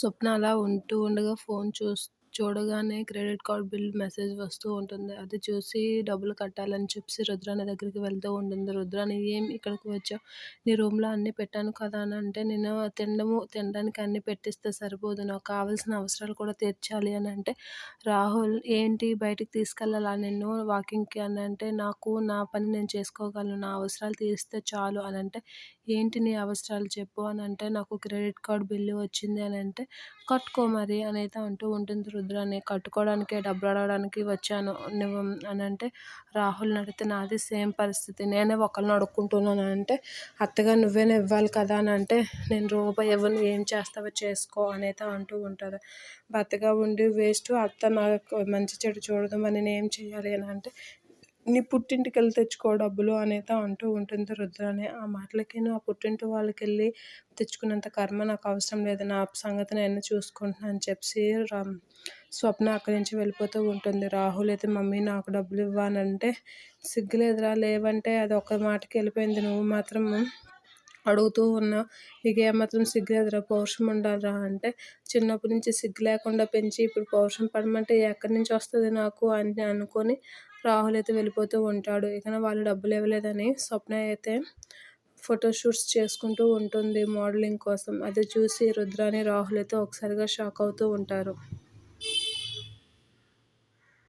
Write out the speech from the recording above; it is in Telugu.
స్వప్న అలా ఉంటూ ఉండగా ఫోన్ చూస్తూ చూడగానే క్రెడిట్ కార్డ్ బిల్ మెసేజ్ వస్తూ ఉంటుంది. అది చూసి డబ్బులు కట్టాలని చెప్పి రుద్రాని దగ్గరికి వెళ్తూ ఉంటుంది. రుద్రాని ఏం ఇక్కడికి వచ్చావు? నీ రూమ్లో అన్నీ పెట్టాను కదా అని అంటే నేను తినడము తినడానికి అన్నీ పెట్టిస్తే సరిపోదు. నాకు కావాల్సిన అవసరాలు కూడా తీర్చాలి అని అంటే రాహుల్ ఏంటి? బయటికి తీసుకెళ్ళాలా నిన్ను వాకింగ్కి అని అంటే నాకు నా పని నేను చేసుకోగలను. నా అవసరాలు తీరిస్తే చాలు అని అంటే ఏంటి నీ అవసరాలు చెప్పు అని అంటే నాకు క్రెడిట్ కార్డ్ బిల్లు వచ్చింది అని అంటే కట్టుకో మరి అని అయితే అంటూ ఉంటుంది రుద్రాని కట్టుకోవడానికి డబ్బులు అడగడానికి వచ్చాను. నువ్వు అని అంటే రాహుల్ అడిగితే నాది సేమ్ పరిస్థితి. నేనే ఒకరిని అడుక్కుంటున్నాను అంటే అత్తగా నువ్వే ఇవ్వాలి కదా అని అంటే నేను రూపాయి ఇవ్వను ఏం చేస్తావో చేసుకో అనైతే అంటూ ఉంటుంది. భర్తగా ఉండి వేస్ట్ అత్త నాకు మంచి చెడు చూడదు మరి నేను ఏం చేయాలి అని అంటే నీ పుట్టింటికి వెళ్ళి తెచ్చుకో డబ్బులు అనేది అంటూ ఉంటుంది రుద్రాని ఆ మాటలకి. ఆ పుట్టింటి వాళ్ళకి వెళ్ళి తెచ్చుకున్నంత కర్మ నాకు అవసరం లేదు. నా సంగతి నేను చూసుకుంటున్నాను అని చెప్పి రా స్వప్న అక్కడి నుంచి వెళ్ళిపోతూ ఉంటుంది. రాహుల్ అయితే మమ్మీ నాకు డబ్బులు ఇవ్వాలంటే సిగ్గులేదురా లేవంటే అది ఒక మాటకి వెళ్ళిపోయింది. నువ్వు మాత్రం అడుగుతూ ఉన్నా నీకు ఏమాత్రం సిగ్గులేదురా పౌరుషం ఉండాలిరా అంటే చిన్నప్పటి నుంచి సిగ్గు లేకుండా పెంచి ఇప్పుడు పౌరుషం పడమంటే ఎక్కడి నుంచి వస్తుంది నాకు? అని అనుకొని రాహుల్ అయితే వెళ్ళిపోతూ ఉంటాడు. ఇక వాళ్ళు డబ్బులు ఇవ్వలేదని స్వప్న అయితే ఫోటోషూట్స్ చేసుకుంటూ ఉంటుంది మోడలింగ్ కోసం. అది చూసి రుద్రాని రాహుల్ అయితే ఒకసారిగా షాక్ అవుతూ ఉంటారు.